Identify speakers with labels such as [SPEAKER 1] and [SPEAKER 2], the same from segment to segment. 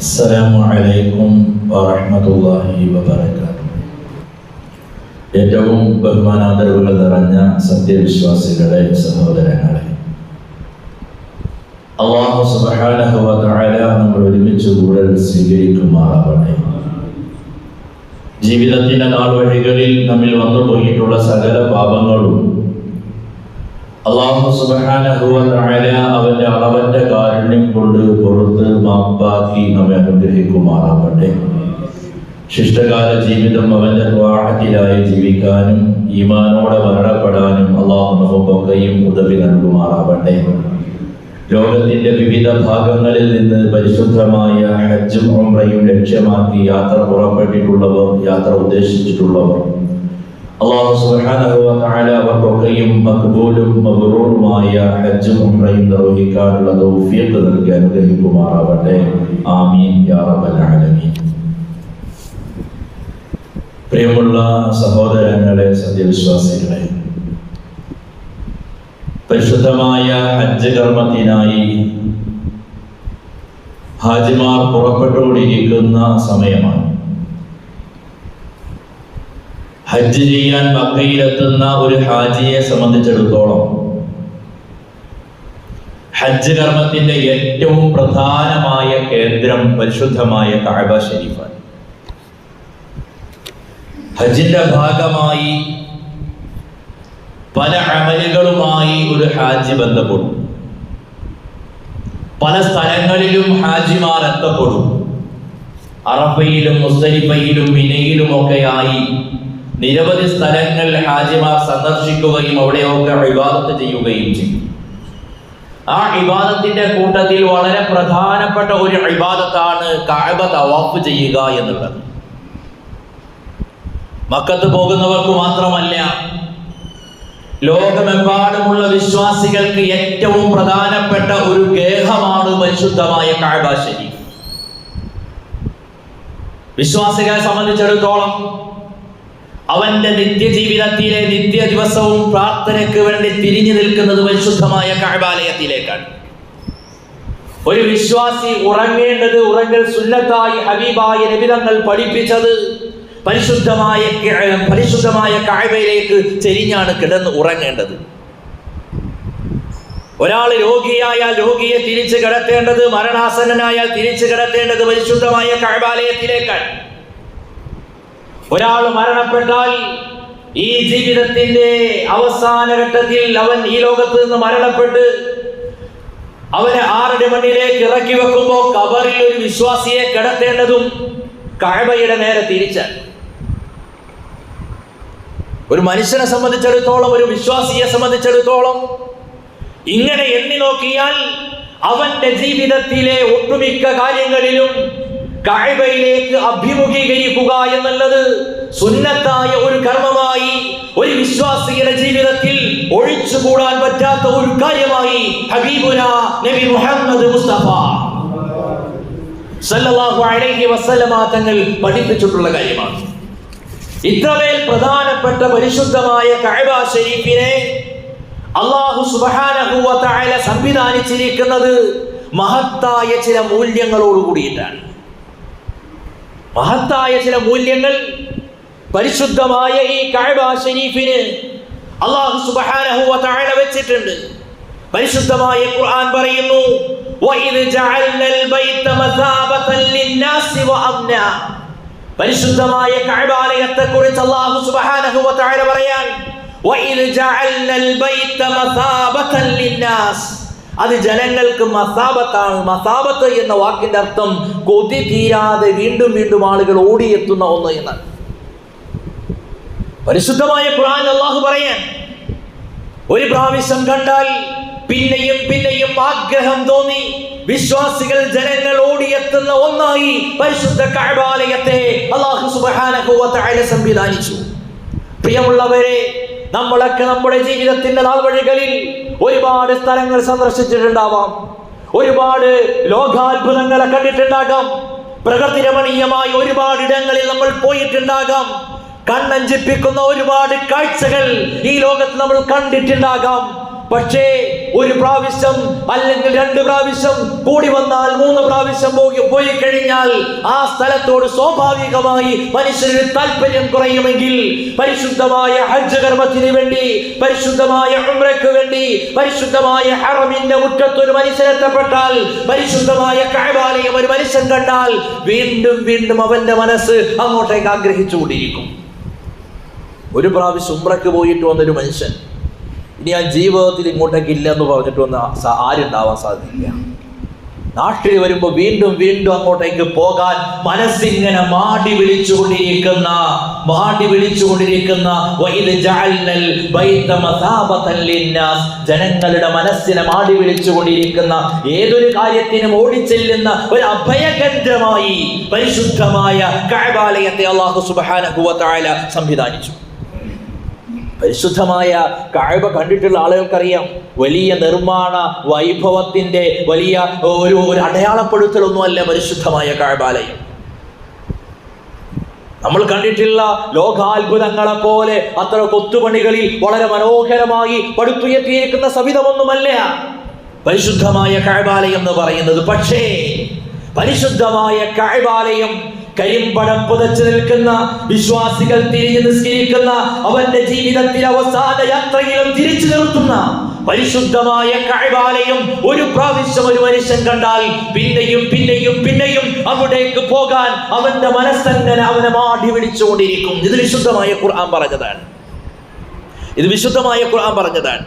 [SPEAKER 1] അസ്സലാമു അലൈക്കും വറഹ്മത്തുള്ളാഹി വബറകാതുഹു. ഏറ്റവും ബഹുമാനാദരവുകൾ നിറഞ്ഞ സത്യവിശ്വാസികളെ സഹോദരങ്ങളെ അള്ളാഹു സുബ്ഹാനഹു വ തആല നമ്മൾ ഒരുമിച്ച് കൂടൽ സ്വീകരിക്കുമാറാവട്ടെ. ജീവിതത്തിന്റെ നാൾ വഴികളിൽ നമ്മിൽ വന്നു പോയിട്ടുള്ള സകല പാപങ്ങളും അള്ളാഹു തആല അവന്റെ അളവന്റെ കാരുണ്യം കൊണ്ട് പുറത്ത് മാപ്പാക്കി നമ്മെ അനുഗ്രഹിക്കുമാറാവട്ടെ ശിഷ്ടകാല ജീവിതം അവന്റെ വാഹത്തിലായി ജീവിക്കാനും ഈമാനോടെ മരണപ്പെടാനും അള്ളാഹു നമുക്കൊക്കെയും ഉദവി നൽകുമാറാവട്ടെ ലോകത്തിന്റെ വിവിധ ഭാഗങ്ങളിൽ നിന്ന് പരിശുദ്ധമായ ഹജ്ജും ഉംറയും ലക്ഷ്യമാക്കി യാത്ര പുറപ്പെട്ടിട്ടുള്ളവർ യാത്ര ഉദ്ദേശിച്ചിട്ടുള്ളവർ അള്ളാഹു തആല അവർക്കൊക്കെയും മഖബൂലും മബ്റൂറുമായ ഹജ്ജും ഉംറയും നിർവഹിക്കാനുള്ള തൗഫീഖ് നൽകി അനുഗ്രഹിക്കുമാറാവട്ടെ. ആമീൻ യാ റബ്ബൽ ആലമീൻ. പ്രിയമുള്ള സഹോദരങ്ങളെ സത്യവിശ്വാസികളെ പരിശുദ്ധമായ ഹജ്ജ് കർമ്മത്തിനായി ഹാജിമാർ പുറപ്പെട്ടുകൊണ്ടിരിക്കുന്ന സമയമാണ്. ഹജ്ജ് ചെയ്യാൻ മക്കയിലെത്തുന്ന ഒരു ഹാജിയെ സംബന്ധിച്ചിടത്തോളം ഹജ്ജ് കർമ്മത്തിന്റെ ഏറ്റവും പ്രധാനമായ കേന്ദ്രം പരിശുദ്ധമായ കായബ ഷരീഫാണ് ഹജ്ജിന്റെ ഭാഗമായി പല അമലുകളുമായി ഒരു ഹാജി ബന്ധപ്പെടും. പല സ്ഥലങ്ങളിലും ഹാജിമാർ എത്തപ്പെടും. അറഫയിലും മുസ്തലിഫയിലും മിനയിലും ഒക്കെയായി നിരവധി സ്ഥലങ്ങൾ ഹാജിമാർ സന്ദർശിക്കുകയും അവിടെയൊക്കെ വിവാദത്ത് ചെയ്യുകയും ചെയ്യും ആ ഇബാദത്തിന്റെ കൂട്ടത്തിൽ വളരെ പ്രധാനപ്പെട്ട ഒരു ഇബാദത്താണ് കാബ തവാഫ് ചെയ്യുക എന്നുള്ളത്. മക്കത്ത് പോകുന്നവർക്ക് മാത്രമല്ല ലോകമെമ്പാടുമുള്ള വിശ്വാസികൾക്ക് ഏറ്റവും പ്രധാനപ്പെട്ട ഒരു ഗേഹമാണ് പരിശുദ്ധമായ കാബ ശരീഫ്. വിശ്വാസികളെ സംബന്ധിച്ചിടത്തോളം അവന്റെ നിത്യജീവിതത്തിലെ നിത്യ ദിവസവും പ്രാർത്ഥനയ്ക്ക് വേണ്ടി തിരിഞ്ഞു നിൽക്കുന്നത് പരിശുദ്ധമായ കഴബാലയത്തിലേക്കാണ് ഒരു വിശ്വാസി ഉറങ്ങേണ്ടത് ഉറങ്ങൽ സുന്നത്തായി ഹബീബായ നബിതങ്ങൾ പഠിപ്പിച്ചത് പരിശുദ്ധമായ പരിശുദ്ധമായ കാഴ്വയിലേക്ക് ചെരിഞ്ഞാണ് കിടന്ന് ഉറങ്ങേണ്ടത്. ഒരാൾ രോഗിയായാൽ രോഗിയെ തിരിച്ചു കിടത്തേണ്ടത് മരണാസന്നനായാൽ തിരിച്ചു കിടത്തേണ്ടത് പരിശുദ്ധമായ കാഴ്വാലയത്തിലേക്കാണ് ഒരാൾ മരണപ്പെട്ടാൽ ഈ ജീവിതത്തിന്റെ അവസാന ഘട്ടത്തിൽ അവൻ ഈ ലോകത്ത് നിന്ന് മരണപ്പെട്ട് അവനെ ആറടി മണ്ണിലേക്ക് ഇറക്കി വെക്കുമ്പോൾ കബറിൽ ഒരു വിശ്വാസിയെ കിടത്തേണ്ടതും കഴബയുടെ നേരെ തിരിച്ച. ഒരു മനുഷ്യനെ സംബന്ധിച്ചിടത്തോളം ഒരു വിശ്വാസിയെ സംബന്ധിച്ചിടത്തോളം ഇങ്ങനെ എണ്ണി നോക്കിയാൽ അവന്റെ ജീവിതത്തിലെ ഒട്ടുമിക്ക കാര്യങ്ങളിലും കാഴ്വയിലേക്ക് അഭിമുഖീകരിക്കുക എന്നുള്ളത് സുന്നത്തായ ഒരു കർമ്മമായി ഒരു വിശ്വാസിയുടെ ജീവിതത്തിൽ ഒഴിച്ചുകൂടാൻ പറ്റാത്ത ഒരു കാര്യമായി ഹബീബുന നബി മുഹമ്മദ് മുസ്തഫ സല്ലല്ലാഹു അലൈഹി വസല്ലമ തങ്ങൾ പഠിപ്പിച്ചിട്ടുള്ള കാര്യമാണ്. ഇത്രമേൽ പ്രധാനപ്പെട്ട പരിശുദ്ധമായ കഅബ ഷരീഫിനെ അള്ളാഹു സുബ്ഹാനഹു വ തആല സംവിധാനിച്ചിരിക്കുന്നത് മഹത്തായ ചില മൂല്യങ്ങളോട് കൂടിയിട്ടാണ്. മഹത്തായ ചില മൂല്യങ്ങൾ പരിശുദ്ധമായ ഈ കഅബ ഷരീഫിന് അള്ളാഹു സുബ്ഹാനഹു വ തആല വെച്ചിട്ടുണ്ട് പരിശുദ്ധമായ ഖുർആൻ പറയുന്നു وَإِذْ جَعَلْنَا الْبَيْتَ مَثَابَةً لِلنَّاسِ وَأَمْنًا പരിശുദ്ധമായ കഅബാലയത്തെ കുറിച്ച് അല്ലാഹു സുബ്ഹാനഹു വ തആല പറയാൻ وَإِذْ جَعَلْنَا الْبَيْتَ مَثَابَةً لِلنَّاسِ അത് ജനങ്ങൾക്ക് മസാബത്താണ്. മസാബത്ത് എന്ന വാക്കിന്റെ അർത്ഥം കൊതി തീരാതെ വീണ്ടും വീണ്ടും ആളുകൾ ഓടിയെത്തുന്ന ഒന്ന് എന്ന് പരിശുദ്ധമായ ഖുർആൻ അള്ളാഹു പറയാൻ ഒരു പ്രാവശ്യം കണ്ടാൽ പിന്നെയും പിന്നെയും ആഗ്രഹം തോന്നി വിശ്വാസികൾ ജനങ്ങൾ ഓടിയെത്തുന്ന ഒന്നായി പരിശുദ്ധ കഴിവാലയത്തെ അള്ളാഹു സുബ്ഹാനഹു വ തആല സംവിധാനിച്ചു. പ്രിയമുള്ളവരെ നമ്മളൊക്കെ നമ്മുടെ ജീവിതത്തിന്റെ നാൾവഴികളിൽ ഒരുപാട് സ്ഥലങ്ങൾ സന്ദർശിച്ചിട്ടുണ്ടാവാം. ഒരുപാട് ലോകാത്ഭുതങ്ങളെ കണ്ടിട്ടുണ്ടാകാം. പ്രകൃതി രമണീയമായ ഒരുപാട് ഇടങ്ങളിൽ നമ്മൾ പോയിട്ടുണ്ടാകാം. കണ്ണഞ്ചിപ്പിക്കുന്ന ഒരുപാട് കാഴ്ചകൾ ഈ ലോകത്ത് നമ്മൾ കണ്ടിട്ടുണ്ടാകാം. പക്ഷേ ഒരു പ്രാവശ്യം അല്ലെങ്കിൽ രണ്ട് പ്രാവശ്യം കൂടി വന്നാൽ മൂന്ന് പ്രാവശ്യം പോയി പോയി കഴിഞ്ഞാൽ ആ സ്ഥലത്തോട് സ്വാഭാവികമായി മനുഷ്യന് താല്പര്യം കുറയുമെങ്കിൽ പരിശുദ്ധമായ ഹജ്ജ് കർമ്മത്തിന് വേണ്ടി പരിശുദ്ധമായ ഉംറയ്ക്ക് വേണ്ടി പരിശുദ്ധമായ ഹറമിന്റെ മുറ്റത്തൊരു മനുഷ്യനെത്തപ്പെട്ടാൽ പരിശുദ്ധമായ കഴബാലയം ഒരു മനുഷ്യൻ കണ്ടാൽ വീണ്ടും വീണ്ടും അവന്റെ മനസ്സ് അങ്ങോട്ടേക്ക് ആഗ്രഹിച്ചുകൊണ്ടിരിക്കും. ഒരു പ്രാവശ്യം ഉംറയ്ക്ക് പോയിട്ട് വന്നൊരു മനുഷ്യൻ ഇനി ഞാൻ ജീവിതത്തിൽ ഇങ്ങോട്ടേക്ക് ഇല്ല എന്ന് പറഞ്ഞിട്ട് വന്ന ആരുണ്ടാവാൻ സാധിക്കില്ല. നാട്ടിൽ വരുമ്പോൾ വീണ്ടും വീണ്ടും അങ്ങോട്ടേക്ക് പോകാൻ മനസ്സിങ്ങനെ മാടി വിളിച്ചുകൊണ്ടിരിക്കുന്ന മാടി വിളിച്ചുകൊണ്ടിരിക്കുന്ന ജനങ്ങളുടെ മനസ്സിനെ മാടി വിളിച്ചുകൊണ്ടിരിക്കുന്ന ഏതൊരു കാര്യത്തിനും ഓടിച്ചെല്ലുന്ന ഒരു അഭയകേന്ദ്രമായി പരിശുദ്ധമായ കഅബാലയത്തെ അള്ളാഹു സുബ്ഹാനഹു വ തആല സംവിധാനിച്ചു. പരിശുദ്ധമായ കാഴ്വ കണ്ടിട്ടുള്ള ആളുകൾക്കറിയാം. വലിയ നിർമ്മാണ വൈഭവത്തിന്റെ വലിയ ഒരു ഒരു അടയാളപ്പെടുത്തലൊന്നുമല്ല പരിശുദ്ധമായ കാഴ്വാലയം. നമ്മൾ കണ്ടിട്ടുള്ള ലോകാത്ഭുതങ്ങളെ പോലെ അത്ര കൊത്തുപണികളിൽ വളരെ മനോഹരമായി പടുത്തുയർത്തിയിരിക്കുന്ന സവിധമൊന്നുമല്ല. പരിശുദ്ധമായ കാഴ്വാലയം എന്ന് പറയുന്നത് പക്ഷേ പരിശുദ്ധമായ കാഴ്വാലയം കരിമ്പടം പുതച്ചു നിൽക്കുന്ന വിശ്വാസികൾ തിരിഞ്ഞു നിസ്കരിക്കുന്ന അവന്റെ ജീവിതത്തിൽ അവസാന യാത്രയിലും തിരിച്ചു നിർത്തുന്ന പരിശുദ്ധമായ കഴിവാലയം ഒരു പ്രാവശ്യം ഒരു മനുഷ്യൻ കണ്ടാൽ പിന്നെയും പിന്നെയും പിന്നെയും അവിടേക്ക് പോകാൻ അവന്റെ മനസ്സങ്ങനെ അവനെ മാടി പിടിച്ചുകൊണ്ടിരിക്കും. ഇത് വിശുദ്ധമായ ഖുർആൻ പറഞ്ഞതാണ്. ഇത് വിശുദ്ധമായ ഖുർആൻ പറഞ്ഞതാണ്.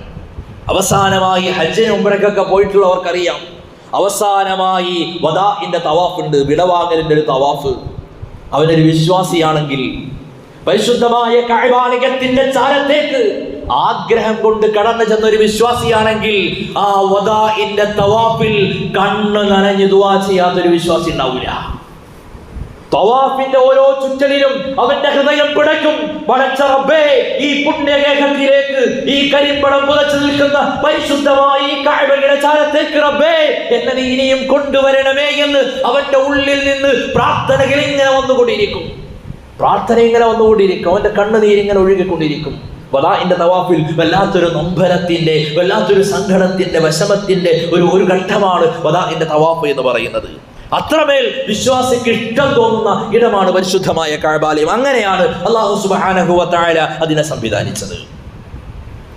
[SPEAKER 1] അവസാനമായി ഹജ്ജിന് മുമ്പിലേക്കൊക്കെ പോയിട്ടുള്ളവർക്കറിയാം. അവസാനമായി വദാഇന്റെ തവാഫ് ഉണ്ട് വിടവാങ്ങലിന്റെ ഒരു തവാഫ്. അവനൊരു വിശ്വാസിയാണെങ്കിൽ പരിശുദ്ധമായ കൈവാണികത്തിന്റെ ചാരത്തേക്ക് ആഗ്രഹം കൊണ്ട് കടന്നു ചെന്ന ഒരു വിശ്വാസിയാണെങ്കിൽ ആ വദാഇന്റെ തവാപ്പിൽ കണ്ണു നനഞ്ഞു ദുവാ ചെയ്യാത്തൊരു വിശ്വാസി ഉണ്ടാവില്ല തവാഫിന്റെ ഓരോ ചുറ്റലിലും അവന്റെ ഹൃദയം പിടയ്ക്കും. വളച്ച റബ്ബേ ഈ പുണ്യഗേഹത്തിലേക്ക് ഈ കരിമ്പടം പുതച്ചു നിൽക്കുന്ന പരിശുദ്ധമായി കാഴ്വയുടെ ചാരത്തേക്ക് റബ്ബേ എന്നെ നീ ഇനിയും കൊണ്ടുവരണമേ എന്ന് അവന്റെ ഉള്ളിൽ നിന്ന് പ്രാർത്ഥനകൾ ഇങ്ങനെ വന്നുകൊണ്ടിരിക്കും. പ്രാർത്ഥന ഇങ്ങനെ വന്നുകൊണ്ടിരിക്കും. അവന്റെ കണ്ണുനീരിങ്ങനെ ഒഴുകിക്കൊണ്ടിരിക്കും. വദാഇന്റെ തവാഫിൽ വല്ലാത്തൊരു നൊമ്പരത്തിന്റെ വല്ലാത്തൊരു സങ്കടത്തിന്റെ വിഷമത്തിന്റെ ഒരു ഒരു ഘട്ടമാണ് വദാഇന്റെ തവാഫ് എന്ന് പറയുന്നത്. അത്രമേൽ വിശ്വാസിക്ക് ഇഷ്ടം തോന്നുന്ന ഇടമാണ് പരിശുദ്ധമായ കാഴ്ബാലയം അങ്ങനെയാണ് അള്ളാഹു സുബ്ഹാനഹു വ അതിനെ സംവിധാനിച്ചത്.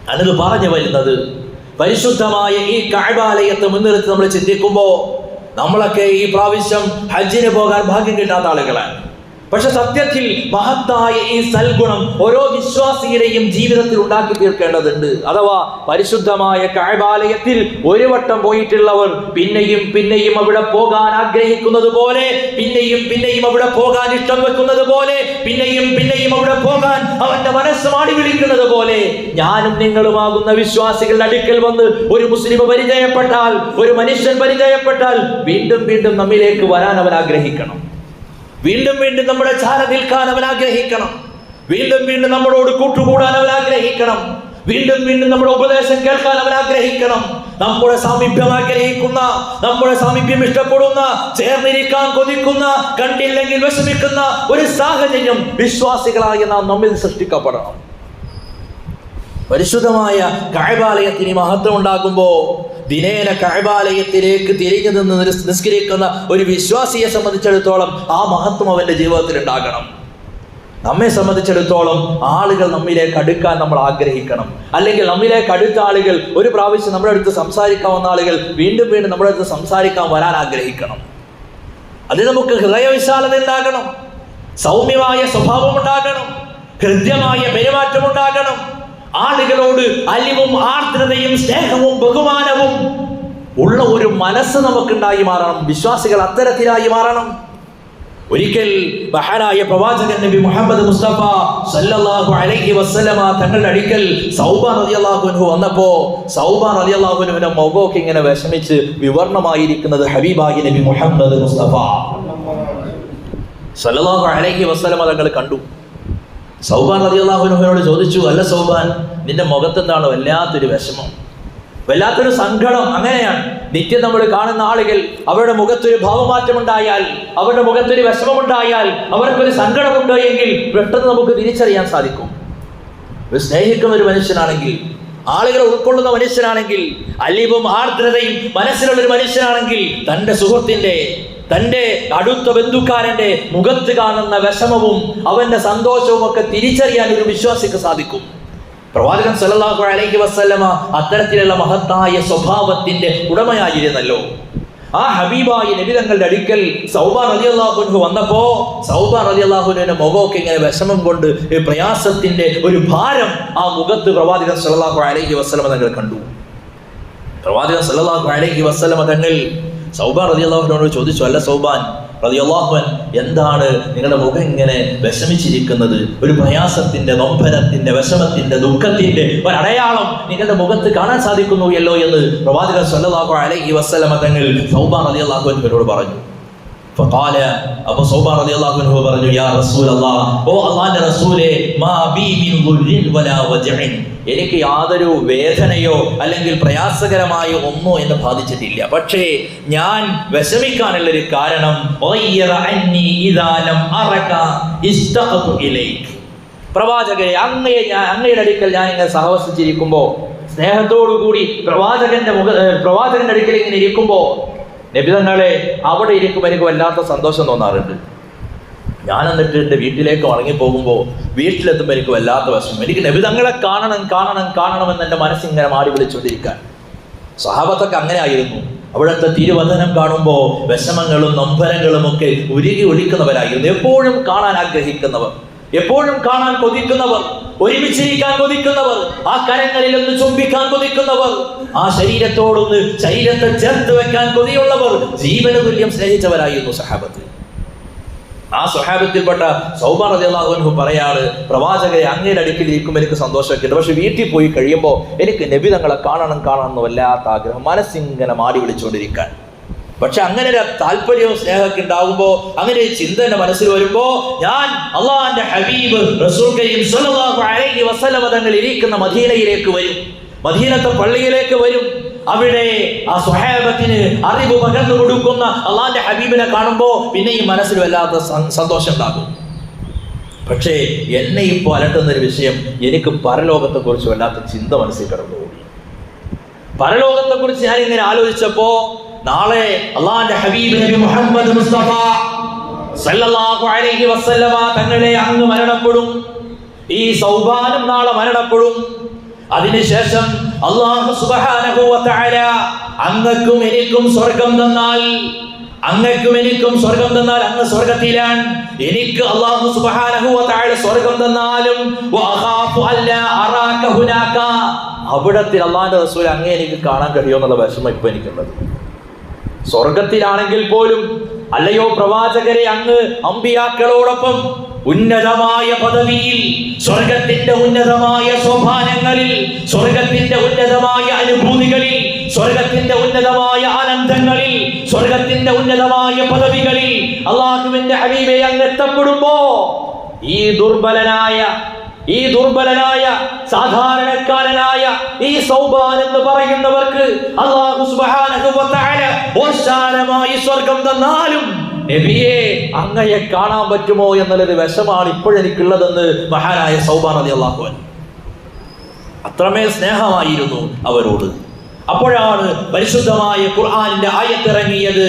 [SPEAKER 1] അതിന് പറഞ്ഞു വരുന്നത് പരിശുദ്ധമായ ഈ കാഴ്ബാലയത്തെ മുൻനിർത്തി നമ്മൾ ചിന്തിക്കുമ്പോൾ നമ്മളൊക്കെ ഈ പ്രാവശ്യം ഹജ്ജിന് പോകാൻ ഭാഗ്യം കിട്ടാത്ത ആളുകളാണ്. പക്ഷെ സത്യത്തിൽ മഹത്തായ ഈ സൽഗുണം ഓരോ വിശ്വാസിയുടെയും ജീവിതത്തിൽ ഉണ്ടാക്കി തീർക്കേണ്ടതുണ്ട്. അഥവാ പരിശുദ്ധമായ കാഴ്ബാലയത്തിൽ ഒരു വട്ടം പോയിട്ടുള്ളവർ പിന്നെയും പിന്നെയും അവിടെ പോകാൻ ആഗ്രഹിക്കുന്നത് പോലെ പിന്നെയും പിന്നെയും അവിടെ പോകാൻ ഇഷ്ടം വെക്കുന്നത് പോലെ പിന്നെയും പിന്നെയും അവിടെ പോകാൻ അവന്റെ മനസ്സ് മാടി വിളിക്കുന്നത് പോലെ ഞാനും നിങ്ങളുമാകുന്ന വിശ്വാസികളുടെ അടുക്കൽ വന്ന് ഒരു മുസ്ലിം പരിചയപ്പെട്ടാൽ ഒരു മനുഷ്യൻ പരിചയപ്പെട്ടാൽ വീണ്ടും വീണ്ടും നമ്മിലേക്ക് വരാൻ അവൻ ആഗ്രഹിക്കണം. വീണ്ടും വീണ്ടും നമ്മുടെ ചാര നിൽക്കാൻ അവൻ ആഗ്രഹിക്കണം. വീണ്ടും വീണ്ടും നമ്മളോട് കൂട്ടുകൂടാൻ അവൻ ആഗ്രഹിക്കണം. വീണ്ടും വീണ്ടും നമ്മുടെ ഉപദേശം കേൾക്കാൻ അവൻ ആഗ്രഹിക്കണം. നമ്മുടെ സാമീപ്യം ആഗ്രഹിക്കുന്ന നമ്മുടെ സാമീപ്യം ഇഷ്ടപ്പെടുന്ന ചേർന്നിരിക്കാൻ കൊതിക്കുന്ന കണ്ടില്ലെങ്കിൽ വിഷമിക്കുന്ന ഒരു സാഹചര്യം വിശ്വാസികളായി നാം നമ്മിൽ സൃഷ്ടിക്കപ്പെടണം. പരിശുദ്ധമായ കായബാലയത്തിന് മഹത്വം ഉണ്ടാകുമ്പോൾ ദിനേന കായബാലയത്തിലേക്ക് തിരിഞ്ഞു നിന്ന് നിസ്കരിക്കുന്ന ഒരു വിശ്വാസിയെ സംബന്ധിച്ചിടത്തോളം ആ മഹത്വം അവന്റെ ജീവിതത്തിൽ ഉണ്ടാകണം നമ്മെ സംബന്ധിച്ചിടത്തോളം ആളുകൾ നമ്മിലേക്ക് അടുക്കാൻ നമ്മൾ ആഗ്രഹിക്കണം. അല്ലെങ്കിൽ നമ്മിലേക്ക് അടുത്ത ആളുകൾ ഒരു പ്രാവശ്യം നമ്മുടെ അടുത്ത് സംസാരിക്കാൻ വന്ന ആളുകൾ വീണ്ടും വീണ്ടും നമ്മുടെ അടുത്ത് സംസാരിക്കാൻ വരാൻ ആഗ്രഹിക്കണം. അത് നമുക്ക് ഹൃദയവിശാലത ഉണ്ടാകണം. സൗമ്യമായ സ്വഭാവം ഉണ്ടാകണം. ഹൃദ്യമായ പെരുമാറ്റം ഉണ്ടാകണം. ആളുകളോട് അലിവും ആർദ്രതയും സ്നേഹവും ബഹുമാനവും ഉള്ള ഒരു മനസ്സ് നമുക്കുണ്ടായി മാറണം. വിശ്വാസികൾ അത്തരത്തിലായി മാറണം. ഒരിക്കൽ ബഹാനായ പ്രവാചകൻ നബി മുഹമ്മദ് മുസ്തഫ സല്ലല്ലാഹു അലൈഹി വസല്ലമ തങ്ങളുടെ അടുക്കൽ സൗബ റളിയല്ലാഹു അൻഹു വന്നപ്പോൾ സൗബ റളിയല്ലാഹു അൻഹുവിനെ മുഖമൊക്കെ ഇങ്ങനെ വിഷമിച്ച് വിവർണമായിരിക്കുന്നത് ഹബീബായി നബി മുഹമ്മദ് മുസ്തഫ സല്ലല്ലാഹു അലൈഹി വസല്ലമ തങ്ങൾ കണ്ടു. സൗബാൻ അലി അള്ളാഹുനോട് ചോദിച്ചു അല്ല സൗബാൻ നിന്റെ മുഖത്തെന്താണ് വല്ലാത്തൊരു വിഷമം? വല്ലാത്തൊരു സങ്കടം അങ്ങനെയാണ്. നിത്യം നമ്മൾ കാണുന്ന ആളുകൾ അവരുടെ മുഖത്തൊരു ഭാവമാറ്റമുണ്ടായാൽ അവരുടെ മുഖത്തൊരു വിഷമമുണ്ടായാൽ അവർക്കൊരു സങ്കടമുണ്ടോ എങ്കിൽ പെട്ടെന്ന് നമുക്ക് തിരിച്ചറിയാൻ സാധിക്കും. ഒരു സ്നേഹിക്കുന്ന ഒരു മനുഷ്യനാണെങ്കിൽ ആളുകളെ ഉൾക്കൊള്ളുന്ന മനുഷ്യനാണെങ്കിൽ അലിവും ആർദ്രതയും മനസ്സിലുള്ള ഒരു മനുഷ്യനാണെങ്കിൽ തന്റെ സുഹൃത്തിന്റെ തന്റെ അടുത്ത ബന്ധുക്കാരന്റെ മുഖത്ത് കാണുന്ന വിഷമവും അവന്റെ സന്തോഷവും ഒക്കെ തിരിച്ചറിയാൻ ഒരു വിശ്വാസിക്ക് സാധിക്കും. പ്രവാചകൻ സല്ലല്ലാഹു അലൈഹി വസല്ലമ അത്തരത്തിലുള്ള മഹത്തായ സ്വഭാവത്തിന്റെ ഉടമയായിരുന്നല്ലോ. ആ ഹബീബായി നബിതങ്ങളുടെ അടുക്കൽ സൗബാൻ അലി അള്ളാഹുനു വന്നപ്പോ സൗബാൻ അലി അള്ളാഹുവിന്റെ മുഖമൊക്കെ ഇങ്ങനെ വിഷമം കൊണ്ട് പ്രയാസത്തിന്റെ ഒരു ഭാരം ആ മുഖത്ത് പ്രവാചകൻ സല്ലല്ലാഹു അലൈഹി വസ്ലമ തങ്ങൾ കണ്ടു. പ്രവാചകൻ സല്ലല്ലാഹു അലൈഹി വസ്ലമ തങ്ങൾ സൗബാൻ റതി അള്ളാഹുനോട് ചോദിച്ചു അല്ല സൗബാൻ റതി അള്ളാഹുൻ എന്താണ് നിങ്ങളുടെ മുഖം ഇങ്ങനെ വിഷമിച്ചിരിക്കുന്നത്? ഒരു പ്രയാസത്തിന്റെ നൊമ്പരത്തിന്റെ വിഷമത്തിന്റെ ദുഃഖത്തിന്റെ ഒരു അടയാളം നിങ്ങളുടെ മുഖത്ത് കാണാൻ സാധിക്കുന്നു എന്ന് പ്രവാചകൻ സല്ലല്ലാഹു അലൈഹി വസല്ലമ തങ്ങൾ സൗബാൻ റതി അള്ളാഹുവിനോട് പറഞ്ഞു. فقال അപ്പൊ സൗബാൻ റളിയല്ലാഹു അൻഹു പറഞ്ഞു യാ റസൂലല്ലാഹ് ഓ അല്ലാഹുവിന്റെ റസൂലേ മാ ബി മിൻ ദുർരിൻ വലാ വജഇൻ എനിക്ക് യാതൊരു വേദനയോ അല്ലെങ്കിൽ പ്രയാസകരമായോ ഒന്നോ എന്നെ ബാധിച്ചിട്ടില്ല പക്ഷേ ഞാൻ വിഷമിക്കാനുള്ള ഒരു കാരണം ഗയ്യറ അന്നി ഇദാ ലം അറക ഇസ്തഖതു ഇലൈക് പ്രവാചകരെ അങ്ങയെ ഞാൻ അങ്ങയുടെ അടുക്കൽ ഞാൻ ഇങ്ങനെ സഹവസിച്ചിരിക്കുമ്പോൾ സ്നേഹത്തോടു കൂടി പ്രവാചകന്റെ മുഖ ഏർ പ്രവാചകന്റെ അടുക്കൽ ഇങ്ങനെ ഇരിക്കുമ്പോൾ നബിതങ്ങളെ അവിടെ ഇരിക്കുമ്പോൾ എനിക്ക് വല്ലാത്ത സന്തോഷം തോന്നാറുണ്ട്. ഞാൻ എന്നിട്ട് എന്റെ വീട്ടിലേക്ക് ഉറങ്ങിപ്പോകുമ്പോൾ പോകുമ്പോൾ വീട്ടിലെത്തുമ്പോൾ എനിക്ക് വല്ലാത്ത വിഷമം. എനിക്ക് നബിതങ്ങളെ കാണണം കാണണം കാണണം എന്ന് എന്റെ മനസ്സിങ്ങനെ മാടി വിളിച്ചുകൊണ്ടിരിക്കാൻ. സഹാബത്തൊക്കെ അങ്ങനെ ആയിരുന്നു അവിടുത്തെ തിരുവചനം കാണുമ്പോൾ വിഷമങ്ങളും നൊമ്പരങ്ങളും ഒക്കെ ഉരുകി ഒഴിക്കുന്നവരായിരുന്നു എപ്പോഴും കാണാൻ ആഗ്രഹിക്കുന്നവർ. എപ്പോഴും കാണാൻ കൊതിക്കുന്നവർ ഒരുമിച്ചിരിക്കാൻ കൊതിക്കുന്നവർ ആ കരങ്ങളിൽ ഒന്ന് ചുംബിക്കാൻ കൊതിക്കുന്നവർ ആ ശരീരത്തോടൊന്ന് ശരീരത്തെ ചേർത്ത് വെക്കാൻ കൊതിയുള്ളവർ ജീവന തുല്യം സ്നേഹിച്ചവരായിരുന്നു സഹാബത്ത്. ആ സ്വഹാബത്തിൽപ്പെട്ട സൗബാൻ റളിയല്ലാഹു പറയാണ് പ്രവാചകരെ അങ്ങയുടെ അടുക്കിൽ ഇരിക്കുമ്പോൾ എനിക്ക് സന്തോഷമൊക്കെ ഉണ്ട് പക്ഷെ വീട്ടിൽ പോയി കഴിയുമ്പോൾ എനിക്ക് നബി തങ്ങളെ കാണണം കാണണം എന്ന് വല്ലാത്ത ആഗ്രഹം മനസ്സിങ്ങനെ മാടി വിളിച്ചുകൊണ്ടിരിക്കാൻ. പക്ഷെ അങ്ങനെ ഒരു താല്പര്യവും സ്നേഹമൊക്കെ ഉണ്ടാകുമ്പോൾ അങ്ങനെ ഒരു ചിന്ത എന്റെ മനസ്സിൽ വരുമ്പോ ഞാൻ അള്ളാഹിന്റെ ഹബീബ് അലൈഹി തങ്ങൾ ഇരിക്കുന്ന മദീനയിലേക്ക് വരും. മദീനത്തെ പള്ളിയിലേക്ക് വരും. അവിടെ ആ സ്വഹാബത്തിന് അറിവ് പകർന്നു കൊടുക്കുന്ന അള്ളാഹിന്റെ ഹബീബിനെ കാണുമ്പോൾ പിന്നെ ഈ മനസ്സിൽ വല്ലാത്ത സന്തോഷം ഉണ്ടാകും. പക്ഷേ എന്നെ ഇപ്പോൾ അലട്ടുന്ന ഒരു വിഷയം എനിക്ക് പരലോകത്തെ കുറിച്ച് വല്ലാത്ത ചിന്ത മനസ്സിൽ കടന്നുകൂടി പരലോകത്തെ കുറിച്ച് ഞാൻ ഇങ്ങനെ ആലോചിച്ചപ്പോ നാളെ അള്ളാന്റെ ഹബീബ് നബി മുഹമ്മദ് മുസ്തഫ സല്ലല്ലാഹു അലൈഹി വസല്ലമ തങ്ങളെ അങ്ങ് മരണപ്പെടും. ഈ സൗബാനും നാളെ മരണപ്പെടും. അതിനുശേഷം അള്ളാഹു സുബ്ഹാനഹു വ തആല അങ്ങക്കും എനിക്കും സ്വർഗം തന്നാൽ അങ്ങക്കും എനിക്കും സ്വർഗം തന്നാൽ അങ്ങ് സ്വർഗത്തിലാണ്. എനിക്ക് അള്ളാഹു സുബ്ഹാനഹു വ തആല സ്വർഗം തന്നാലും വ അഖാഫു അല്ലാ അറാക ഹുനാക. അവിടത്തിൽ അള്ളാഹിന്റെ റസൂൽ അങ്ങേ എനിക്ക് കാണാൻ കഴിയുമെന്നുള്ള വിഷമം ഇപ്പൊ എനിക്കുള്ളത്. സ്വർഗത്തിലാണെങ്കിൽ പോലും അല്ലയോ പ്രവാചകരെ അങ്ങ് അമ്പിയാക്കളോടൊപ്പം ഉന്നതമായ പദവിയിൽ സ്വർഗത്തിന്റെ ഉന്നതമായ സോപാനങ്ങളിൽ സ്വർഗത്തിന്റെ ഉന്നതമായ അനുഭൂതികളിൽ സ്വർഗത്തിന്റെ ഉന്നതമായ ആനന്ദങ്ങളിൽ സ്വർഗത്തിന്റെ ഉന്നതമായ പദവികളിൽ അള്ളാഹുവിന്റെ ഹബീബെ അങ്ങ് എത്തപ്പെടുമ്പോ ഈ ദുർബലനായ ഈ ദുർബലനായ സാധാരണക്കാരനായ ഈ സൗബാൻ എന്ന് പറയുന്നവർക്ക് അള്ളാഹു സുബ്ഹാനഹു വ തആല സ്വർഗം തന്നാലും നബിയെ അങ്ങയെ കാണാൻ പറ്റുമോ എന്നുള്ളൊരു വിഷമാണ് ഇപ്പോഴെനിക്കുള്ളതെന്ന് മഹാനായ സൗബാൻ അലി അള്ളാഹു അത്രമേ സ്നേഹമായിരുന്നു അവരോട്. അപ്പോഴാണ് പരിശുദ്ധമായ ഖുർആാനിന്റെ ആയത്തിറങ്ങിയത്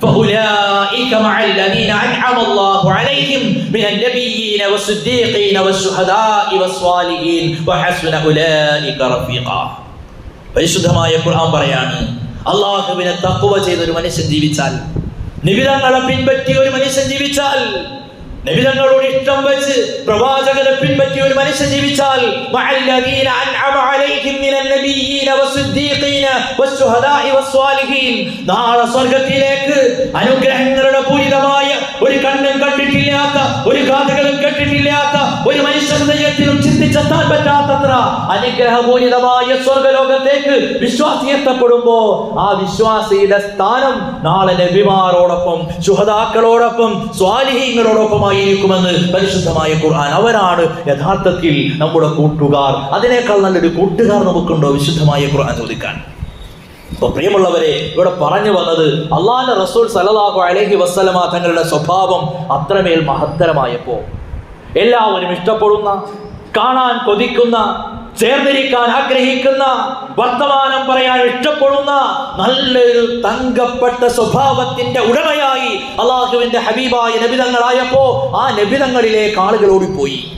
[SPEAKER 1] فأولئك مع الذين أنعم الله عليهم من النبيين والصديقين والشهداء والصالحين وحسن أولئك رفيقا പരിശുദ്ധമായ ഖുർആൻ പറയാണ് അള്ളാഹുവിനെ തക്കുവ ചെയ്ത ഒരു മനുഷ്യൻ ജീവിച്ചാൽ നിബിതങ്ങളെ പിൻപറ്റിയ ഒരു മനുഷ്യൻ ജീവിച്ചാൽ നബിതങ്ങളോട് ഇഷ്ടം വെച്ച് പ്രവാചകനെ പിൻപറ്റിയ ഒരു മനുഷ്യ ജീവിച്ചാൽ നാളെ സ്വർഗത്തിലേക്ക് അനുഗ്രഹങ്ങളുടെ പൂരിതമായ ഒരു കണ്ണും കണ്ടിട്ടില്ലാത്ത ഒരു കാതുകളും കേട്ടിട്ടില്ലാത്ത ഒരു മനുഷ്യ ഹൃദയത്തിലും ചിന്തിച്ചെത്താൻ പറ്റാത്തത്ര അനുഗ്രഹപൂരിതമായ സ്വർഗലോകത്തേക്ക് വിശ്വാസി എത്തപ്പെടുമ്പോ ആ വിശ്വാസിയുടെ സ്ഥാനം നാളെ നബിമാരോടൊപ്പം ശുഹതാക്കളോടൊപ്പം സ്വാലിഹീങ്ങളോടൊപ്പമായിരിക്കുമെന്ന് പരിശുദ്ധമായ ഖുർആൻ അവരാണ് യഥാർത്ഥത്തിൽ നമ്മുടെ കൂട്ടുകാർ. അതിനേക്കാൾ നല്ലൊരു കൂട്ടുകാർ നമുക്കുണ്ടോ? വിശുദ്ധമായ ഖുർആൻ ചോദിക്കാൻ. അപ്പൊ പ്രിയമുള്ളവരെ ഇവിടെ പറഞ്ഞു വന്നത് അള്ളാഹ് റസൂൽ സല്ലല്ലാഹു അലഹി വസ്സലമ തങ്ങളുടെ സ്വഭാവം അത്രമേൽ മഹത്തരമായപ്പോ. എല്ലാവരും ഇഷ്ടപ്പെടുന്ന കാണാൻ കൊതിക്കുന്ന ചേർന്നിരിക്കാൻ ആഗ്രഹിക്കുന്ന വർത്തമാനം പറയാൻ ഇഷ്ടപ്പെടുന്ന നല്ലൊരു തങ്കപ്പെട്ട സ്വഭാവത്തിന്റെ ഉടമയായി അള്ളാഹുവിന്റെ ഹബീബായ നബിതങ്ങളായപ്പോ ആ നബിതങ്ങളിലേക്ക് ആളുകൾ ഓടിപ്പോയി.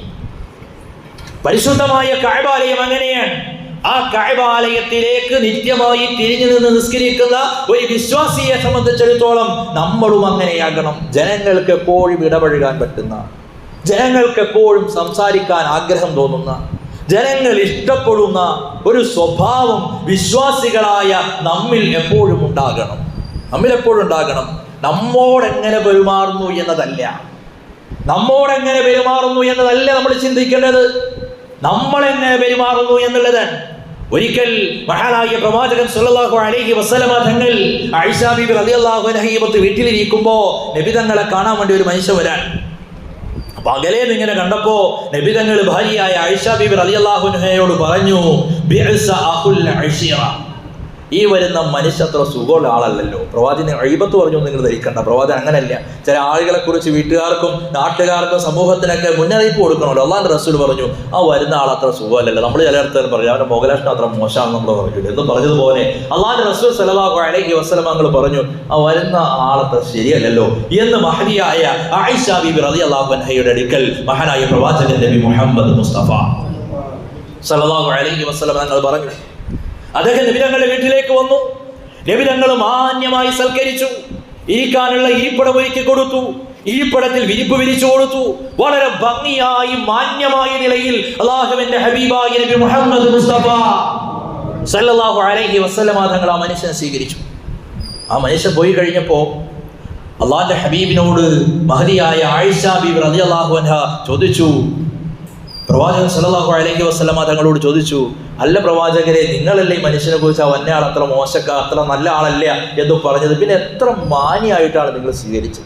[SPEAKER 1] പരിശുദ്ധമായ കാഴ്ബാലയം അങ്ങനെയാണ്. ആ കാഴ്ബാലയത്തിലേക്ക് നിത്യമായി തിരിഞ്ഞു നിന്ന് നിസ്കരിക്കുന്ന ഒരു വിശ്വാസിയെ സംബന്ധിച്ചിടത്തോളം നമ്മളും അങ്ങനെയാകണം. ജനങ്ങൾക്ക് എപ്പോഴും ഇടപഴകാൻ പറ്റുന്ന ജനങ്ങൾക്ക് എപ്പോഴും സംസാരിക്കാൻ ആഗ്രഹം തോന്നുന്ന ജനങ്ങൾ ഇഷ്ടപ്പെടുന്ന ഒരു സ്വഭാവം വിശ്വാസികളായ നമ്മിൽ എപ്പോഴും ഉണ്ടാകണം. നമ്മിൽ എപ്പോഴും ഉണ്ടാകണം. നമ്മോടെങ്ങനെ പെരുമാറുന്നു എന്നതല്ല. നമ്മോടെങ്ങനെ പെരുമാറുന്നു എന്നതല്ല നമ്മൾ ചിന്തിക്കേണ്ടത്. നമ്മളെങ്ങനെ പെരുമാറുന്നു എന്നുള്ളത് ഒരിക്കൽ മഹാനായ പ്രവാചകൻ സുല്ലാഹു അലഹി വസല്ലമ തങ്ങൾ ആയിഷ അലി റളിയല്ലാഹു വീട്ടിലിരിക്കുമ്പോൾ നബി തങ്ങളെ കാണാൻ വേണ്ടി ഒരു മനുഷ്യൻ വരാൻ. അപ്പൊ അകലെ നിങ്ങനെ കണ്ടപ്പോ നബി തങ്ങൾ ഭാര്യയായ ആയിഷ ബീബി അലി അൻഹയോട് പറഞ്ഞു ഈ വരുന്ന മനുഷ്യ അത്ര സുഖമുള്ള ആളല്ലല്ലോ. പ്രവാചകൻ അഴിപത്ത് പറഞ്ഞു നിങ്ങൾ ധരിക്കണ്ട. പ്രവാചകൻ അങ്ങനെയല്ല ചില ആളുകളെ കുറിച്ച് വീട്ടുകാർക്കും നാട്ടുകാർക്കും സമൂഹത്തിനൊക്കെ മുന്നറിയിപ്പ് കൊടുക്കണമല്ലോ. അള്ളാന്റെ റസൂൽ പറഞ്ഞു ആ വരുന്ന ആൾ അത്ര സുഖമല്ലല്ലോ. നമ്മൾ ചിലയിടത്ത് പറഞ്ഞു അവരുടെ മുഖലക്ഷണം അത്ര മോശമാണെന്ന് നമ്മൾ പറഞ്ഞു എന്ന് പറഞ്ഞതുപോലെ അള്ളാന്റെ റസൂൽ സലവാഹു അലൈഹി വസ്ലമങ്ങൾ പറഞ്ഞു ആ വരുന്ന ആളത്ര ശരിയല്ലല്ലോ. എന്ന് മഹനിയായ ആയിഷ ബിബി റതി അള്ളാഹു അൻഹയുടെ അടുക്കൽ മഹാനായ പ്രവാചകൻ നബി മുഹമ്മദ് മുസ്തഫ സല്ലല്ലാഹു അലൈഹി വസല്ലം തങ്ങൾ പറഞ്ഞു അദ്ദേഹം നബിതങ്ങളുടെ വീട്ടിലേക്ക് വന്നു. നബിതങ്ങൾ മാന്യമായി സൽക്കരിച്ചു. ഇരിക്കാനുള്ള ഇരിപ്പിടം ഒരുക്കി കൊടുത്തു. ഇരിപ്പിടത്തിൽ വിരിപ്പ് വിരിച്ചു കൊടുത്തു. വളരെ ഭംഗിയായി മാന്യമായ നിലയിൽ അള്ളാഹുവിന്റെ ഹബീബായ നബി മുഹമ്മദ് മുസ്തഫ സല്ലല്ലാഹു അലൈഹി വസല്ലമ തങ്ങൾ ആ മനുഷ്യനെ സ്വീകരിച്ചു. ആ മനുഷ്യൻ പോയി കഴിഞ്ഞപ്പോ അള്ളാഹിന്റെ ഹബീബിനോട് മഹതിയായ ആയിഷ ബീബി റളിയല്ലാഹു അൻഹ ചോദിച്ചു പ്രവാചകൻ സല്ലല്ലാഹു അലൈഹി വസ്ലമ തങ്ങളോട് ചോദിച്ചു അല്ല പ്രവാചകരെ നിങ്ങളല്ലേ മനുഷ്യനെ കുറിച്ച് ആ വന്ന ആൾ അത്ര മോശക്ക അത്ര നല്ല ആളല്ല എന്ന് പറഞ്ഞത്. പിന്നെ എത്ര മാന്യമായിട്ടാണ് നിങ്ങൾ സ്വീകരിച്ചത്?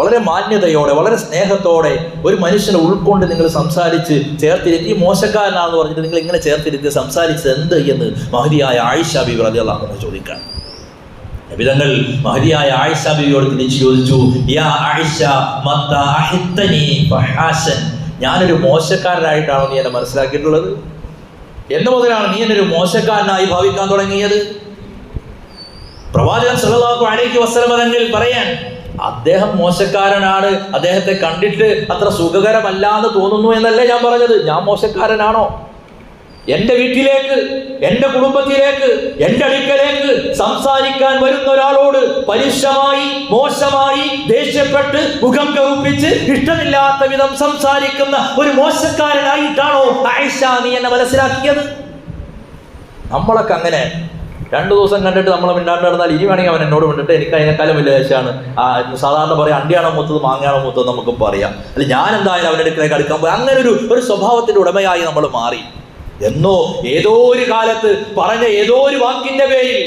[SPEAKER 1] വളരെ മാന്യതയോടെ വളരെ സ്നേഹത്തോടെ ഒരു മനുഷ്യനെ ഉൾക്കൊണ്ട് നിങ്ങൾ സംസാരിച്ച് ചേർത്തിരുത്തി മോശക്കാരനാണെന്ന് പറഞ്ഞിട്ട് നിങ്ങൾ ഇങ്ങനെ ചേർത്തിരുത്തി സംസാരിച്ചത് എന്ത്? എന്ന് മഹതിയായ ആയിഷ റളിയല്ലാഹു അൻഹ ചോദിക്കാൻ. നബിതങ്ങൾ മഹതിയായ ആയിഷ ബീവിയോട് തിരിച്ചു ചോദിച്ചു യാ ആയിഷ മത്ത അഹിത്തനി ഫഹാസൻ ഞാനൊരു മോശക്കാരനായിട്ടാണോ നീ എന്നെ മനസ്സിലാക്കിയിട്ടുള്ളത്? എന്ന് മുതലാണ് നീ എന്നൊരു മോശക്കാരനായി ഭാവിക്കാൻ തുടങ്ങിയത്. പ്രവാചകൻ സല്ലല്ലാഹു അലൈഹി തങ്ങൾ പറയാൻ അദ്ദേഹം മോശക്കാരനാണ് അദ്ദേഹത്തെ കണ്ടിട്ട് അത്ര സുഖകരമല്ല എന്ന് തോന്നുന്നു എന്നല്ലേ ഞാൻ പറഞ്ഞത്. ഞാൻ മോശക്കാരനാണോ? എന്റെ വീട്ടിലേക്ക് എന്റെ കുടുംബത്തിലേക്ക് എന്റെ അടുക്കലേക്ക് സംസാരിക്കാൻ വരുന്ന ഒരാളോട് പരുഷമായി മോശമായി ദേഷ്യപ്പെട്ട് മുഖം കറുപ്പിച്ച് ഇഷ്ടമില്ലാത്ത വിധം സംസാരിക്കുന്ന ഒരു മോശക്കാരനായിട്ടാണോ ആയിഷ നീ എന്നെ മനസ്സിലാക്കിയത്? നമ്മളൊക്കെ അങ്ങനെ. രണ്ടു ദിവസം കണ്ടിട്ട് നമ്മളെ മിണ്ടാണ്ട് നടന്നാൽ ഇനി വേണമെങ്കിൽ അവൻ എന്നോട് മിണ്ടിട്ട് എനിക്ക് അതിനേക്കാളും വലിയ ദേശമാണ് സാധാരണ പറയാം അണ്ടിയാണോ മൂത്തത് മാങ്ങയാണോ മൂത്തത് നമുക്ക് പറയാം. അല്ല ഞാൻ എന്തായാലും അവന്റെ അടുക്കളേക്ക് അടുക്കാൻ പോയി. അങ്ങനെ ഒരു ഒരു സ്വഭാവത്തിന്റെ ഉടമയായി നമ്മൾ മാറി. എന്നോ ഏതോ ഒരു കാലത്ത് പറഞ്ഞ ഏതോ ഒരു വാക്കിന്റെ പേരിൽ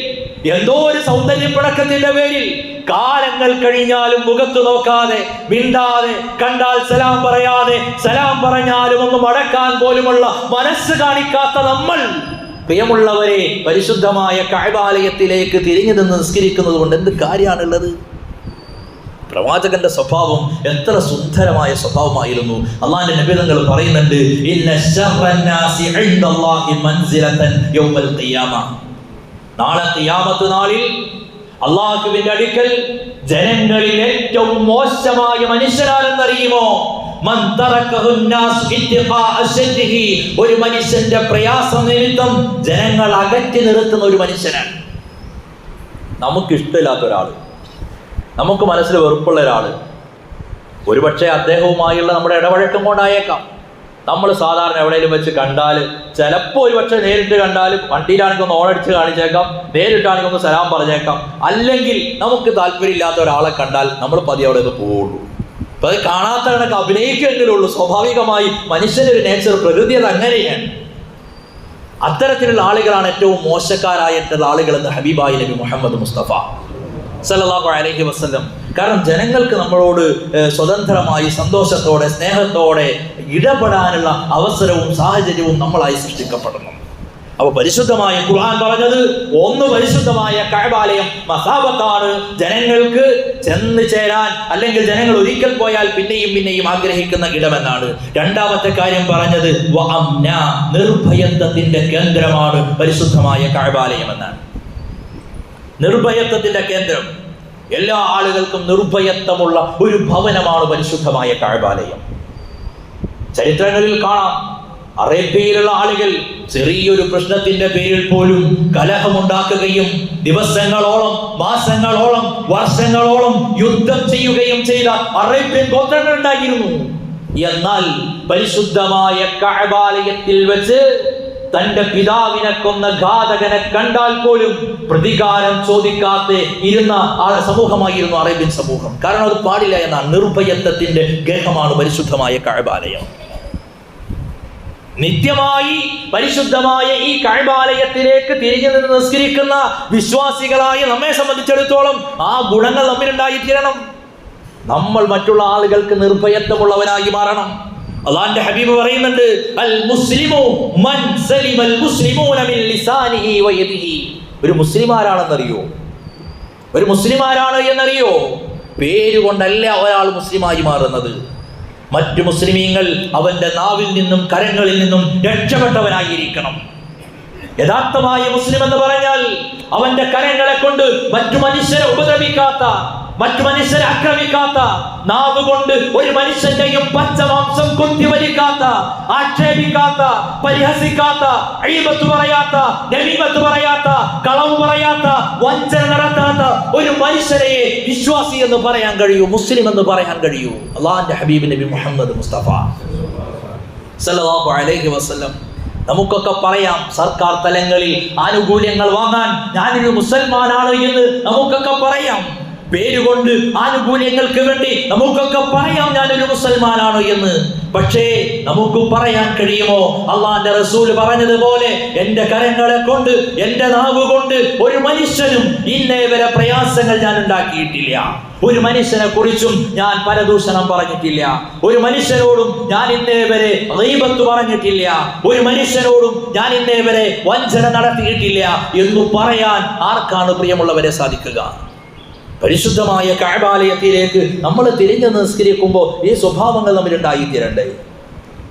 [SPEAKER 1] എന്തോ ഒരു സൗന്ദര്യപ്പിണക്കത്തിന്റെ പേരിൽ കാലങ്ങൾ കഴിഞ്ഞാലും മുഖത്ത് നോക്കാതെ മിണ്ടാതെ കണ്ടാൽ സലാം പറയാതെ സലാം പറഞ്ഞാലും ഒന്ന് മടക്കാൻ പോലുമുള്ള മനസ്സ് കാണിക്കാത്ത നമ്മൾ പ്രിയമുള്ളവരെ പരിശുദ്ധമായ കാഴ്ബാലയത്തിലേക്ക് തിരിഞ്ഞു നിന്ന് നിസ്കരിക്കുന്നത് കൊണ്ട് എന്ത് കാര്യമാണുള്ളത്? പ്രവാചകന്റെ സ്വഭാവം എത്ര സുന്ദരമായ സ്വഭാവമായിരുന്നു. അള്ളാന്റെ പറയുന്നുണ്ട് ഖിയാമ. നാളെ ഖിയാമത്ത് നാളിൽ അള്ളാഹുവിന്റെ അടുക്കൽ ജനങ്ങളിൽ ഏറ്റവും മോശമായ മനുഷ്യനാണെന്നറിയുമോ ഒരു മനുഷ്യന്റെ പ്രയാസ നിമിത്തം ജനങ്ങൾ അകറ്റി നിർത്തുന്ന ഒരു മനുഷ്യനാണ്. നമുക്ക് ഇഷ്ടമില്ലാത്ത ഒരാൾ നമുക്ക് മനസ്സിൽ വെറുപ്പുള്ള ഒരാൾ ഒരുപക്ഷെ അദ്ദേഹവുമായുള്ള നമ്മുടെ ഇടപഴക്കം കൊണ്ടായേക്കാം. നമ്മൾ സാധാരണ എവിടെയെങ്കിലും വെച്ച് കണ്ടാൽ ചിലപ്പോൾ ഒരുപക്ഷെ നേരിട്ട് കണ്ടാലും വണ്ടിയിലാണെങ്കിൽ ഒന്ന് ഓണടിച്ച് കാണിച്ചേക്കാം നേരിട്ടാണെങ്കിൽ ഒന്ന് സലാം പറഞ്ഞേക്കാം. അല്ലെങ്കിൽ നമുക്ക് താല്പര്യമില്ലാത്ത ഒരാളെ കണ്ടാൽ നമ്മൾ പതി അവിടെ നിന്ന് പോവുള്ളൂ അപ്പൊ അത് കാണാത്ത കണക്ക് അഭിനയിക്കേണ്ടേ ഉള്ളൂ സ്വാഭാവികമായി മനുഷ്യന്റെ ഒരു നേച്ചർ പ്രകൃതി അത് അങ്ങനെയാണ്. അത്തരത്തിലുള്ള ആളുകളാണ് ഏറ്റവും മോശക്കാരായിട്ടുള്ള ആളുകൾ എന്ന് ഹബീബായി നബി മുഹമ്മദ് മുസ്തഫ. സല്ലല്ലാഹു അലൈഹി വസ്ലം കാരണം ജനങ്ങൾക്ക് നമ്മളോട് സ്വതന്ത്രമായി സന്തോഷത്തോടെ സ്നേഹത്തോടെ ഇടപെടാനുള്ള അവസരവും സാഹചര്യവും നമ്മളായി സൃഷ്ടിക്കപ്പെടുന്നു അപ്പൊ പരിശുദ്ധമായ ഖുർആൻ പറഞ്ഞത് ഒന്ന് പരിശുദ്ധമായ കഴബാലയം മസാബത്താണ്. ജനങ്ങൾക്ക് ചെന്ന് ചേരാൻ അല്ലെങ്കിൽ ജനങ്ങൾ ഒരിക്കൽ പോയാൽ പിന്നെയും പിന്നെയും ആഗ്രഹിക്കുന്ന ഇടമെന്നാണ്. രണ്ടാമത്തെ കാര്യം പറഞ്ഞത് നിർഭയന്തത്തിന്റെ കേന്ദ്രമാണ് പരിശുദ്ധമായ കഴബാലയം എന്നാണ്. നിർഭയത്വത്തിന്റെ കേന്ദ്രം. എല്ലാ ആളുകൾക്കും നിർഭയത്വമുള്ള ഒരു ഭവനമാണ് പരിശുദ്ധമായ കഴബാലയം ചരിത്രങ്ങളിൽ കാണാം. അറേബ്യയിലുള്ള ആളുകൾ ചെറിയൊരു പ്രശ്നത്തിന്റെ പേരിൽ പോലും കലഹമുണ്ടാക്കുകയും ദിവസങ്ങളോളം മാസങ്ങളോളം വർഷങ്ങളോളം യുദ്ധം ചെയ്യുകയും ചെയ്ത അറേബ്യൻ ഗോത്രങ്ങൾ ഉണ്ടായിരുന്നു എന്നാൽ പരിശുദ്ധമായ കഅബാലയത്തിൽ വെച്ച് തന്റെ പിതാവിനെ കൊന്ന ഘാതകനെ കണ്ടാൽ പോലും പ്രതികാരം ചോദിക്കാതെ ഇരുന്ന ആ സമൂഹമായിരുന്നു അറേബ്യൻ സമൂഹം. കാരണം അത് പാടില്ല എന്ന നിർഭയത്വത്തിന്റെ ഗേഹമാണ് പരിശുദ്ധമായ കഴബാലയം നിത്യമായി പരിശുദ്ധമായ ഈ കഴബാലയത്തിലേക്ക് തിരിഞ്ഞു നിന്ന് നിസ്കരിക്കുന്ന വിശ്വാസികളായ നമ്മെ സംബന്ധിച്ചിടത്തോളം ആ ഗുണങ്ങൾ നമ്മിലുണ്ടായിത്തീരണം നമ്മൾ മറ്റുള്ള ആളുകൾക്ക് നിർഭയത്വമുള്ളവനായി മാറണം. അള്ളാന്റെ ഹബീബ് പറയുന്നുണ്ട് അൽ മുസ്ലിമു മൻ സലിമൽ മുസ്ലിമൂന മിൻ ലിസാനിഹി വ യദിഹി. ഒരു മുസ്ലിമാരാണെന്നറിയോ ഒരു മുസ്ലിം ആരാണ് എന്നറിയോ? പേരുകൊണ്ടല്ല ഒരാൾ മുസ്ലിമായി മാറുന്നത്. മറ്റു മുസ്ലിമീങ്ങൾ അവന്റെ നാവിൽ നിന്നും കരങ്ങളിൽ നിന്നും രക്ഷപ്പെട്ടവനായിരിക്കണം. യഥാർത്ഥമായ മുസ്ലിം എന്ന് പറഞ്ഞാൽ അവന്റെ കരങ്ങളെ കൊണ്ട് മറ്റു മനുഷ്യരെ ഉപദ്രവിക്കാത്ത മറ്റു മനുഷ്യരെ ആക്രമിക്കാത്ത നാവ് കൊണ്ട് ഒരു മനുഷ്യന്റെയും പച്ചമാംസം കുത്തിവലിക്കാത്ത ആക്ഷേപിക്കാത്ത പരിഹസിക്കാത്ത അഴിമത്ത് പറയാത്ത നമീമത്ത് പറയാത്ത കളവ് പറയാത്ത വഞ്ചന നടത്താത്ത ഒരു മനുഷ്യരെ വിശ്വാസി എന്ന് പറയാൻ കഴിയൂ മുസ്ലിം എന്ന് പറയാൻ കഴിയൂ. അള്ളാഹിന്റെ ഹബീബ് നബി മുഹമ്മദ് മുസ്തഫ സല്ലല്ലാഹു അലൈഹി വസല്ലം. നമുക്കൊക്കെ പറയാം സർക്കാർ തലങ്ങളിൽ ആനുകൂല്യങ്ങൾ വാങ്ങാൻ ഞാനൊരു മുസൽമാനാണ് എന്ന് നമുക്കൊക്കെ പറയാം. പേരുകൊണ്ട് ആനുകൂല്യങ്ങൾക്ക് വേണ്ടി നമുക്കൊക്കെ പറയാം ഞാനൊരു മുസൽമാനാണ് എന്ന്. പക്ഷേ നമുക്ക് പറയാൻ കഴിയുമോ? അള്ളാന്റെ റസൂൽ പറഞ്ഞതുപോലെ എന്റെ കരങ്ങളെ കൊണ്ട് എന്റെ നാവ് കൊണ്ട് ഒരു മനുഷ്യനും ഇന്നേ വരെ പ്രയാസങ്ങൾ ഞാൻ ഉണ്ടാക്കിയിട്ടില്ല. ഒരു മനുഷ്യനെ കുറിച്ചും ഞാൻ പരദൂഷണം പറഞ്ഞിട്ടില്ല. ഒരു മനുഷ്യനോടും ഞാൻ ഇന്നേ വരെ റീബത്ത് പറഞ്ഞിട്ടില്ല. ഒരു മനുഷ്യനോടും ഞാൻ ഇന്നേ വരെ വഞ്ചന നടത്തിയിട്ടില്ല. എന്ന് പറയാൻ ആർക്കാണ് പ്രിയമുള്ളവരെ സാധിക്കുക? പരിശുദ്ധമായ കഴബാലയത്തിലേക്ക് നമ്മൾ തിരിഞ്ഞു നിസ്കരിക്കുമ്പോൾ ഈ സ്വഭാവങ്ങൾ നമ്മൾ ഉണ്ടായിത്തീരണ്ടേ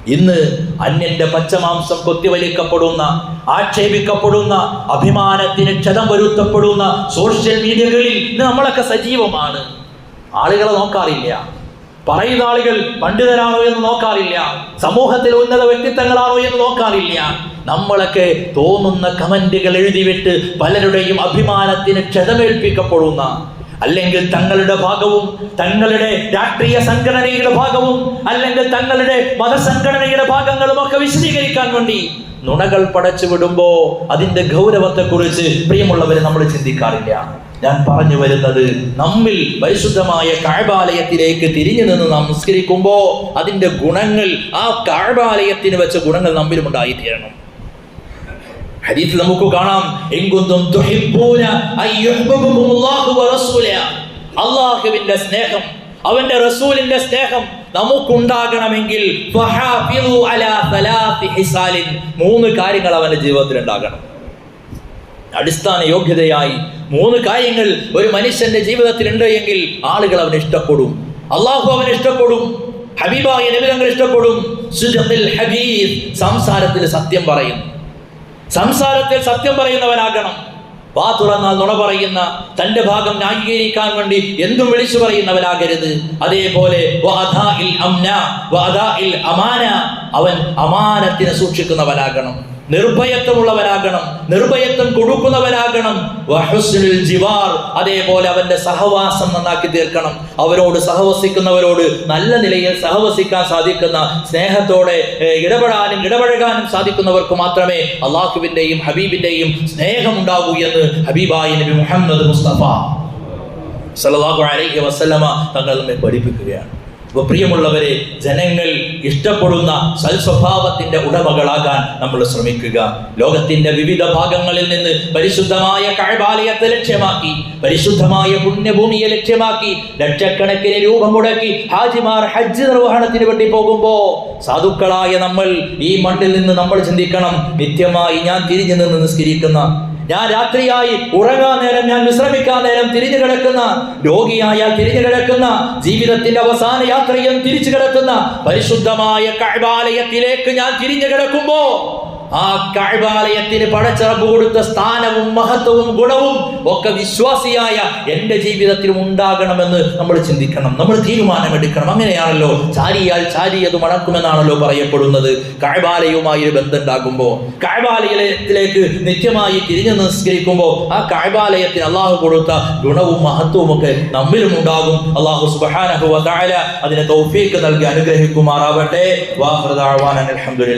[SPEAKER 1] ഇന്ന് അന്യന്റെ പച്ചമാംസം കൊത്തിവലിക്കപ്പെടുന്ന ആക്ഷേപിക്കപ്പെടുന്ന അഭിമാനത്തിന് ക്ഷതം വരുത്തപ്പെടുന്ന സോഷ്യൽ മീഡിയകളിൽ ഇന്ന് നമ്മളൊക്കെ സജീവമാണ്. ആളുകളെ നോക്കാറില്ല. പറയുന്ന ആളുകൾ പണ്ഡിതരാണോ എന്ന് നോക്കാറില്ല. സമൂഹത്തിൽ ഉന്നത വ്യക്തിത്വങ്ങളാണോ എന്ന് നോക്കാറില്ല. നമ്മളൊക്കെ തോന്നുന്ന കമന്റുകൾ എഴുതിവിട്ട് പലരുടെയും അഭിമാനത്തിന് ക്ഷതമേൽപ്പിക്കപ്പെടുന്ന അല്ലെങ്കിൽ തങ്ങളുടെ ഭാഗവും തങ്ങളുടെ രാഷ്ട്രീയ സംഘടനയുടെ ഭാഗവും അല്ലെങ്കിൽ തങ്ങളുടെ മതസംഘടനയുടെ ഭാഗങ്ങളും ഒക്കെ വിശദീകരിക്കാൻ വേണ്ടി നുണകൾ പടച്ചു വിടുമ്പോ അതിന്റെ ഗൗരവത്തെക്കുറിച്ച് പ്രിയമുള്ളവരെ നമ്മൾ ചിന്തിക്കാറില്ല. ഞാൻ പറഞ്ഞു വരുന്നത് നമ്മിൽ പരിശുദ്ധമായ കാഴ്ബാലയത്തിലേക്ക് തിരിഞ്ഞു നിന്ന് നാം നിസ്കരിക്കുമ്പോ അതിന്റെ ഗുണങ്ങൾ ആ കാഴ്ബാലയത്തിന് വെച്ച ഗുണങ്ങൾ നമ്മിലും ഉണ്ടായിത്തീരണം ഹദീസിൽ നമുക്ക് കാണാം. തുഹിബ്ബൂന അയ്യുഹ്ബബുകുമുല്ലാഹു വറസൂല സ്നേഹം അവന്റെ റസൂലിന്റെ സ്നേഹം നമുക്കുണ്ടാകണമെങ്കിൽ മൂന്ന് കാര്യങ്ങൾ അവന്റെ ജീവിതത്തിൽ ഉണ്ടാകണം അടിസ്ഥാന യോഗ്യതയായി മൂന്ന് കാര്യങ്ങൾ ഒരു മനുഷ്യന്റെ ജീവിതത്തിൽ ഉണ്ട് എങ്കിൽ ആളുകൾ അവനെ ഇഷ്ടപ്പെടും. അള്ളാഹു അവനെ ഇഷ്ടപ്പെടും. ഹബീബായ നബിതങ്ങൾ ഇഷ്ടപ്പെടും. സംസാരത്തിൽ സത്യം പറയുന്നു സംസാരത്തിൽ സത്യം പറയുന്നവനാകണം. വാ തുറന്നാൽ നുണ പറയുന്ന തന്റെ ഭാഗം ന്യായീകരിക്കാൻ വേണ്ടി എന്തും വിളിച്ചു പറയുന്നവനാകരുത്. അതേപോലെ അവൻ അമാനത്തിനെ സൂക്ഷിക്കുന്നവനാകണം. നിർഭയത്വമുള്ളവനാകണം നിർഭയത്വം കൊടുക്കുന്നവരാകണം. ജിവാർ അതേപോലെ അവന്റെ സഹവാസം നന്നാക്കി തീർക്കണം. അവരോട് സഹവസിക്കുന്നവരോട് നല്ല നിലയിൽ സഹവസിക്കാൻ സാധിക്കുന്ന സ്നേഹത്തോടെ ഇടപെടാനും ഇടപഴകാനും സാധിക്കുന്നവർക്ക് മാത്രമേ അള്ളാഹുവിന്റെയും ഹബീബിന്റെയും സ്നേഹം ഉണ്ടാകൂ എന്ന് ഹബീബായി നബി മുഹമ്മദ് മുസ്തഫ സലാഹു അലൈഹി വസല്ലമ തങ്ങൾ നമ്മെ പഠിപ്പിക്കുകയാണ്. അപ്പൊ പ്രിയമുള്ളവരെ ജനങ്ങൾ ഇഷ്ടപ്പെടുന്ന സൽസ്വഭാവത്തിന്റെ ഉടമകളാകാൻ നമ്മൾ ശ്രമിക്കുക. ലോകത്തിന്റെ വിവിധ ഭാഗങ്ങളിൽ നിന്ന് പരിശുദ്ധമായ കഴബാലയത്തെ ലക്ഷ്യമാക്കി പരിശുദ്ധമായ പുണ്യഭൂമിയെ ലക്ഷ്യമാക്കി ലക്ഷക്കണക്കിന് രൂപ മുടക്കി ഹാജിമാർ ഹജ്ജ് നിർവഹണത്തിന് വേണ്ടി പോകുമ്പോ സാധുക്കളായ നമ്മൾ ഈ മണ്ണിൽ നിന്ന് നമ്മൾ ചിന്തിക്കണം. നിത്യമായി ഞാൻ തിരിഞ്ഞു നിന്ന് നിസ്കരിക്കുന്ന ഞാൻ രാത്രിയായി ഉറങ്ങാൻ നേരം ഞാൻ വിശ്രമിക്കാൻ നേരം തിരിഞ്ഞു കിടക്കുന്ന രോഗിയായാൽ തിരിഞ്ഞു കിടക്കുന്ന ജീവിതത്തിന്റെ അവസാന യാത്രയും തിരിച്ചു കിടക്കുന്ന പരിശുദ്ധമായ കഴബാലയത്തിലേക്ക് ഞാൻ തിരിഞ്ഞു കിടക്കുമ്പോ ആ കഴിവാലയത്തിന് പടച്ചിറപ്പ് കൊടുത്ത സ്ഥാനവും മഹത്വവും ഗുണവും ഒക്കെ വിശ്വാസിയായ എന്റെ ജീവിതത്തിലും ഉണ്ടാകണമെന്ന് നമ്മൾ ചിന്തിക്കണം. നമ്മൾ തീരുമാനമെടുക്കണം. അങ്ങനെയാണല്ലോ ചാരിയാൽ ചാരിയത് മണക്കുമെന്നാണല്ലോ പറയപ്പെടുന്നത്. കഴബാലയവുമായി ഒരു ബന്ധം ഉണ്ടാകുമ്പോൾ കഴിവാലയത്തിലേക്ക് നിത്യമായി തിരിഞ്ഞു നിസ്കരിക്കുമ്പോൾ ആ കഴിവാലയത്തിന് അള്ളാഹു കൊടുത്ത ഗുണവും മഹത്വവും ഒക്കെ നമ്മിലും ഉണ്ടാകും. അള്ളാഹു സുബാനഹു അതിനെ തൗഫീക്ക് നൽകി അനുഗ്രഹിക്കുമാറാവട്ടെ. വാഹൃദാവാൻ അലഹമുല്ല